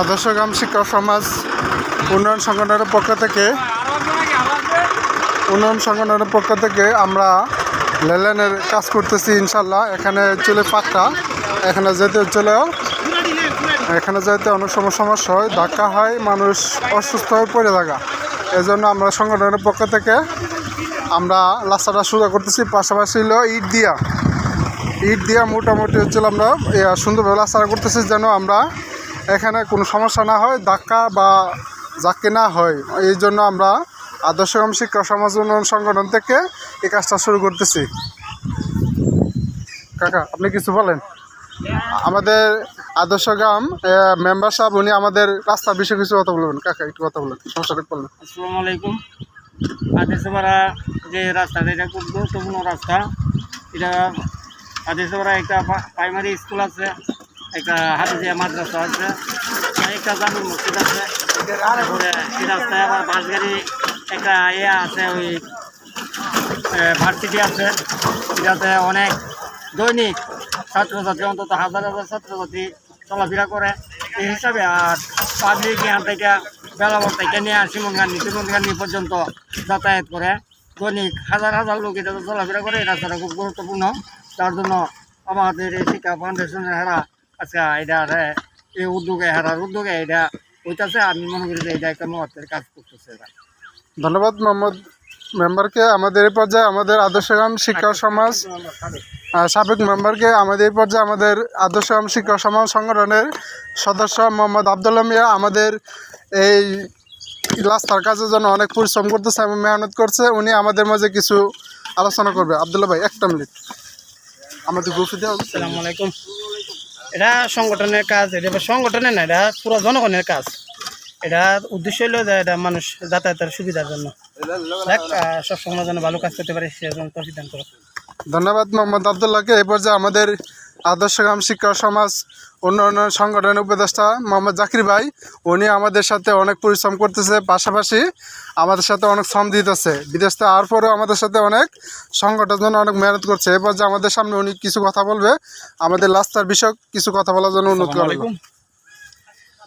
আদর্শ গ্রাম শিক্ষা সমাজ উন্নয়ন সংগঠনের পক্ষ থেকে, উন্নয়ন সংগঠনের পক্ষ থেকে আমরা লেলেনের কাজ করতেছি, ইনশাল্লাহ। এখানে চলে পাক্কা এখানে যেতে চলেও এখানে যেতে অনেক সময় সমস্যা হয়, ধাক্কা হয়, মানুষ অসুস্থ হয়ে পড়ে থাকা। এজন্য আমরা সংগঠনের পক্ষ থেকে আমরা রাস্তাটা সোজা করতেছি। পাশাপাশি হলো ইট দিয়া। ইট দিয়া মোটামুটি হচ্ছে আমরা সুন্দরভাবে রাস্তাটা করতেছি যেন আমরা এখানে কোনো সমস্যা না হয়, ধাক্কা বা জাক্কি না হয়। এই জন্য আমরা আদর্শগ্রাম শিক্ষা সমাজ উন্নয়ন সংগঠন থেকে এই কাজটা শুরু করতেছি। কাকা, আপনি কিছু বলেন? আমাদের আদর্শ গ্রাম মেম্বার সাহেব, উনি আমাদের রাস্তা বিষয়ে কিছু কথা বলবেন। কাকা, একটু কথা বলেন সমস্যাটা বলেন। আসসালামু আলাইকুম। আদেশপাড়া যে রাস্তাটা এটা খুব গুরুত্বপূর্ণ রাস্তা। এটা আদেশপাড়া একটা প্রাইমারি স্কুল আছে। একটা হাফিজিয়া মাদ্রাসা আছে, একটা জামিল মসজিদ আছে, তারপরে এই রাস্তায় আবার বাস গাড়ি একটা ইয়ে আছে, ওই ভার্সিটি আছে এটাতে অনেক দৈনিক ছাত্রছাত্রী, অন্তত হাজার হাজার ছাত্রছাত্রী চলাফেরা করে। এই হিসাবে আর পাবলিক এখান থেকে বেলাবর থেকে নিয়ে শিমনগানি শিমনগানি পর্যন্ত যাতায়াত করে। দৈনিক হাজার হাজার লোক এটা চলাফেরা করে এই রাস্তাটা খুব গুরুত্বপূর্ণ। তার জন্য আমাদের এই শিক্ষা ফাউন্ডেশনের হারা আজকে এটা রে- এই উদ্যোগে হারার উদ্যোগে এটা হইতাছে আমি মনে করি যে এটা একটা মহত্বের কাজ করতেছে এরা। ধন্যবাদ মোহাম্মদ মেম্বারকে। আমাদের এই পর্যায়ে আমাদের আদর্শগ্রাম শিক্ষা সমাজ সাবেক মেম্বারকে আমাদের এই পর্যায়ে আমাদের আদর্শগ্রাম শিক্ষা সমাজ সংগঠনের সদস্য মোহাম্মদ আবদুল্লাহ মিয়া আমাদের এই রাস্তার কাজের জন্য অনেক পরিশ্রম করতেছে এবং মেহনত করছে। উনি আমাদের মাঝে কিছু আলোচনা করবে। আবদুল্লাহ ভাই একটা মিনিট। আমাদের গ্রুপে দেওয়া আসসালামু আলাইকুম। এটা সংগঠনের কাজ, এটা সংগঠনের না, এটা পুরো জনগণের কাজ। এটা উদ্দেশ্য হলো যে এটা মানুষ যাতায়াতের সুবিধার জন্য। সবসময় সব সময় যেন ভালো কাজ করতে পারে সেজন্য সিদ্ধান্ত ধন্যবাদ মোহাম্মদ আবদুল্লাহকে। এ পর্যায়ে আমাদের আদর্শ গ্রাম শিক্ষা সমাজ উন্নয়ন সংগঠনের উপদেষ্টা মোহাম্মদ জাকির ভাই, উনি আমাদের সাথে অনেক পরিশ্রম করতেছে, পাশাপাশি আমাদের সাথে অনেক শ্রম দিতেছে। বিদেশ থেকে আর পরেও আমাদের সাথে অনেক সংগঠনের জন্য অনেক মেহনত করছে। এই যে আমাদের সামনে উনি কিছু কথা বলবে। আমাদের রাস্তার বিষয়ক কিছু কথা বলার জন্য অনুরোধ করলাম।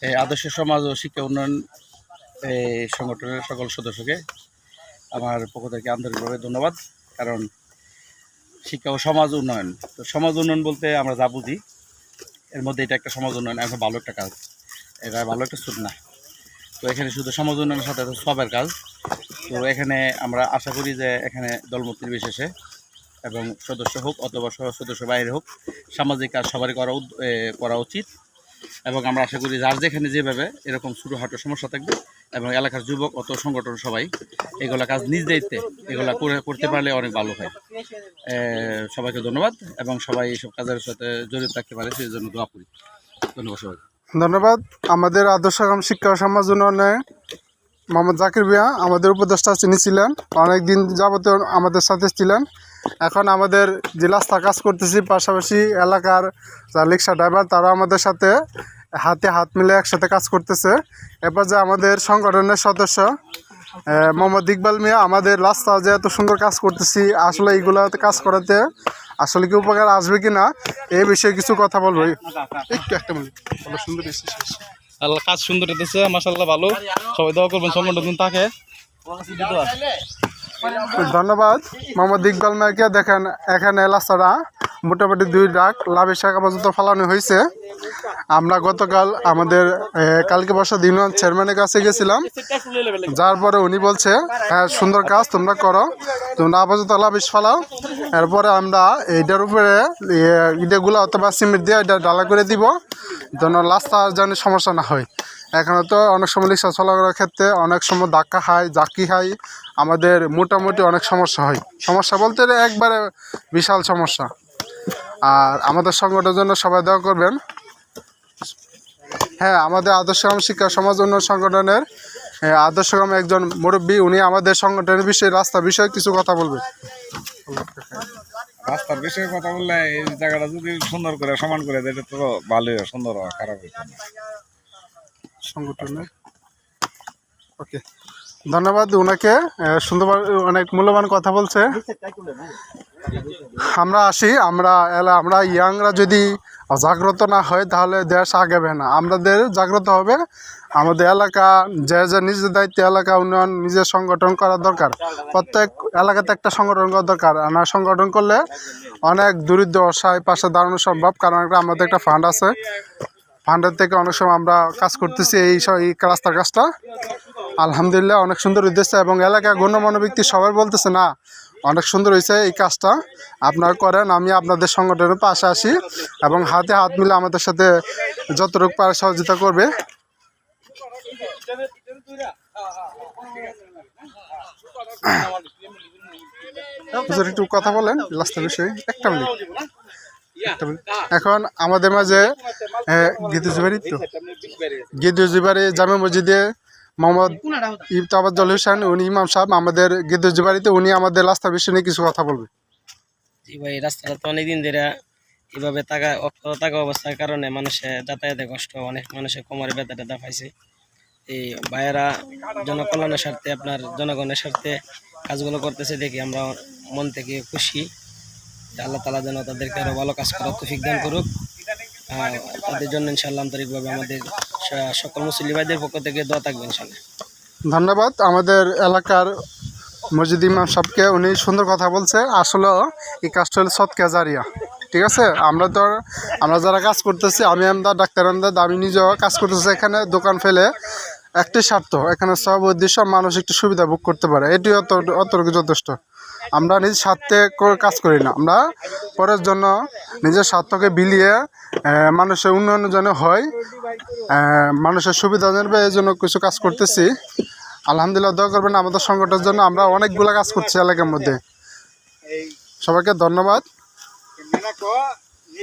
এই আদর্শ সমাজ ও শিক্ষা উন্নয়ন, এই সংগঠনের সকল সদস্যকে আমার পক্ষ থেকে আন্তরিকভাবে ধন্যবাদ। কারণ শিক্ষা ও সমাজ উন্নয়ন। তো সমাজ উন্নয়ন বলতে আমরা যা বুঝি, এর মধ্যে এটা একটা সমাজ উন্নয়ন, এখন ভালো একটা কাজ। এটা ভালো একটা সুদ না। তো এখানে শুধু সমাজ উন্নয়নের সাথে সবের কাজ। তো এখানে আমরা আশা করি যে এখানে দলমত বিশেষে এবং সদস্য হোক অথবা সদস্য বাইরে হোক, সামাজিক কাজ সবারই করা করা উচিত। এবং আমরা আশা করি যার যেখানে যেভাবে এরকম ছোটোখাটো সমস্যা থাকবে এবং এলাকার যুবক অত সংগঠন সবাই এগুলা কাজ নিজ দায়িত্বে এগুলা করে করতে পারলে অনেক ভালো হয়। সবাইকে ধন্যবাদ এবং সবাই এইসব কাজের সাথে জড়িত থাকতে পারে সেই জন্য দোয়া করি। ধন্যবাদ সবাই ধন্যবাদ। আমাদের আদর্শ গ্রাম শিক্ষা সমাজ উন্নয়নে মোহাম্মদ জাকির ভিয়া আমাদের উপদেষ্টা তিনি ছিলেন অনেক দিন যাবত আমাদের সাথে ছিলেন। এখন আমাদের রাস্তা কাজ করতেছি, পাশাপাশি এলাকার যা রিক্সা ড্রাইভার, তারা আমাদের সাথে হাতে হাত মিলে একসাথে কাজ করতেছে। এরপর যে আমাদের সংগঠনের সদস্য মোহাম্মদ ইকবাল মিয়া, আমাদের রাস্তা যে এত সুন্দর কাজ করতেছি, আসলে এইগুলোতে কাজ করাতে আসলে কি উপকার আসবে কি না এই বিষয়ে কিছু কথা বলব। একটু একটা সুন্দর আল্লাহ, কাজ সুন্দর হতেছে মাসাল্লাহ ভালো। সবাই দোয়া করবেন, সংগঠন থাকে। ধন্যবাদ। মোহাম্মদ ইকবাল মাইকে দেখেন, এখানে রাস্তাটা মোটামুটি দুই ডাক, লাভের শাখা পর্যন্ত ফালানো হয়েছে। আমরা গতকাল আমাদের কালকে বর্ষা দিন চেয়ারম্যানের কাছে গেছিলাম। যার পরে উনি বলছে হ্যাঁ সুন্দর কাজ, তোমরা করো। তোমরা আপাতত লাভিস ফালাও। এরপরে আমরা এইটার উপরে ইটাগুলো অথবা সিমেন্ট দিয়ে এটা ডালা করে দিব, যেন রাস্তা যেন সমস্যা না হয়। এখানে তো অনেক সময় রিক্সা চলাচলের ক্ষেত্রে অনেক সময় ধাক্কা খায় জাকি খায়। আমাদের মোটামুটি অনেক সমস্যা হয়। সমস্যা বলতে একবারে বিশাল সমস্যা। আর আমাদের সংগঠনের জন্য সবাই দেওয়া করবেন। হ্যাঁ আমাদের আদর্শগ্রাম শিক্ষা সমাজ উন্নয়ন সংগঠনের আদর্শগ্রাম একজন মুরব্বী, উনি আমাদের সংগঠনের বিষয়ে রাস্তা বিষয়ে কিছু কথা বলবেন রাস্তার বিষয়ে কথা বললে এই জায়গাটা যদি সুন্দর করে সমান করে দেয় তো ভালোই সুন্দর হয়, খারাপ না। সংগঠনের। ওকে ধন্যবাদ ওনাকে আহ, সুন্দর অনেক মূল্যবান কথা বলছে। আমরা আসি আমরা এলা আমরা ইয়াংরা যদি জাগ্রত না হয় তাহলে দেশ আগাবে না। আমাদের জাগ্রত হবে আমাদের এলাকা যে যে নিজের দায়িত্বে এলাকা উন্নয়ন নিজের সংগঠন করা দরকার। প্রত্যেক এলাকাতে একটা সংগঠন করা দরকার। আর সংগঠন করলে অনেক দরিদ্র অসহায় পাশে দাঁড়ানো সম্ভব কারণ আমাদের একটা ফান্ড আছে। ফান্ডের থেকে অনেক সময় আমরা কাজ করতেছি এই এই রাস্তার কাজটা। আলহামদুলিল্লাহ অনেক সুন্দর হইতেছে এবং এলাকার গণ্যমান্য ব্যক্তি সবাই বলতেছে, না, অনেক সুন্দর হয়েছে এই কাজটা। আপনারা করেন, আমি আপনাদের সংগঠনের পাশে আসি এবং হাতে হাত মিলে আমাদের সাথে যতটুকু পারে সহযোগিতা করবে। একটু কথা বলেন, লাস্টের বিষয়ে। একটা মিনিট। এখন আমাদের মাঝে গীতু জুবারি তো। গীতু জুবারি জামে মসজিদে মোহাম্মদ ইফতাবাজ্জল হোসেন উনি ইমাম সাহেব আমাদের গীতু জুবারিতে উনি আমাদের রাস্তার বিষয় নিয়ে কিছু কথা বলবে। জি ভাই রাস্তাটা তো অনেকদিন ধরে এভাবে টাকা অক্ত টাকা অবস্থার কারণে মানুষের যাতায়াতে কষ্ট অনেক মানুষের কোমরে ব্যথা ট্যাথা পাইছে এই ভাইয়েরা জনকল্যাণের স্বার্থে আপনার জনগণের স্বার্থে কাজগুলো করতেছে দেখি আমরা মন থেকে খুশি। আল্লাহ তালা যেন তাদেরকে আরও ভালো কাজ করার তৌফিক দান করুক। তাদের জন্য ইনশাল্লাহ আন্তরিকভাবে আমাদের সকল মুসলিম ভাইদের পক্ষ থেকে দোয়া থাকবে ইনশাল্লাহ ধন্যবাদ। আমাদের এলাকার মসজিদ ইমাম সাহেবকে উনি সুন্দর কথা বলছে। আসলে এই কাজটা হলো সৎকা জারিয়া। ঠিক আছে? আমরা তো আমরা যারা কাজ করতেছি, আমি আমদার ডাক্তার আমদাদ আমি নিজেও কাজ করতেছি। এখানে দোকান ফেলে একটি স্বার্থ। এখানে সব উদ্দেশ্য মানুষ একটু সুবিধা ভোগ করতে পারে। এটি অত অতটুকু যথেষ্ট। আমরা নিজের স্বার্থে কাজ করি না। আমরা পরের জন্য নিজের স্বার্থকে বিলিয়ে মানুষের উন্নয়নের জন্য হয় মানুষের সুবিধা জানবে এই জন্য কিছু কাজ করতেছি। আলহামদুলিল্লাহ দোয়া করবেন আমাদের সংগঠনের জন্য। আমরা অনেকগুলো কাজ করছি এলাকার মধ্যে। সবাইকে ধন্যবাদ।